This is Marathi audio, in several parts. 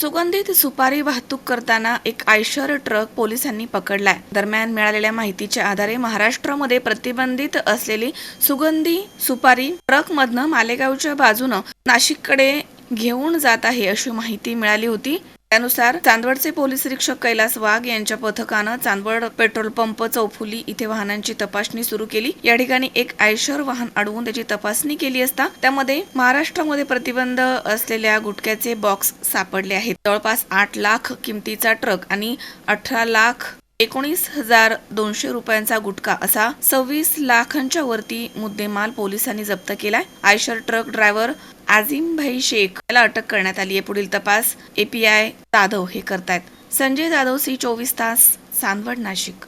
सुगंधित सुपारी वाहतूक करताना एक आयशर ट्रक पोलिसांनी पकडलाय. दरम्यान मिळालेल्या माहितीच्या आधारे महाराष्ट्रामध्ये प्रतिबंधित असलेली सुगंधी सुपारी ट्रकमधनं मालेगावच्या बाजूनं नाशिककडे घेऊन जात आहे अशी माहिती मिळाली होती. त्यानुसार चांदवडचे पोलीस निरीक्षक कैलास वाघ यांच्या पथकानं चांदवड पेट्रोल पंप चौफुली इथे वाहनांची तपासणी सुरू केली. या ठिकाणी एक आयशर वाहन अडवून त्याची तपासणी केली असता त्यामध्ये महाराष्ट्रामध्ये प्रतिबंध असलेल्या गुटख्याचे बॉक्स सापडले आहेत. जवळपास आठ लाख किमतीचा ट्रक आणि अठरा लाख एकोणीस हजार दोनशे रुपयांचा गुटखा असा सव्वीस लाखांच्या वरती मुद्देमाल पोलिसांनी जप्त केलाय. आयशर ट्रक ड्रायव्हर आझिम भाई शेख याला अटक करण्यात आली आहे. पुढील तपास एपीआय जाधव हे करतायत. संजय जाधव सी चोवीस तास Chandwad Nashik.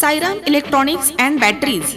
Sairam electronics and batteries.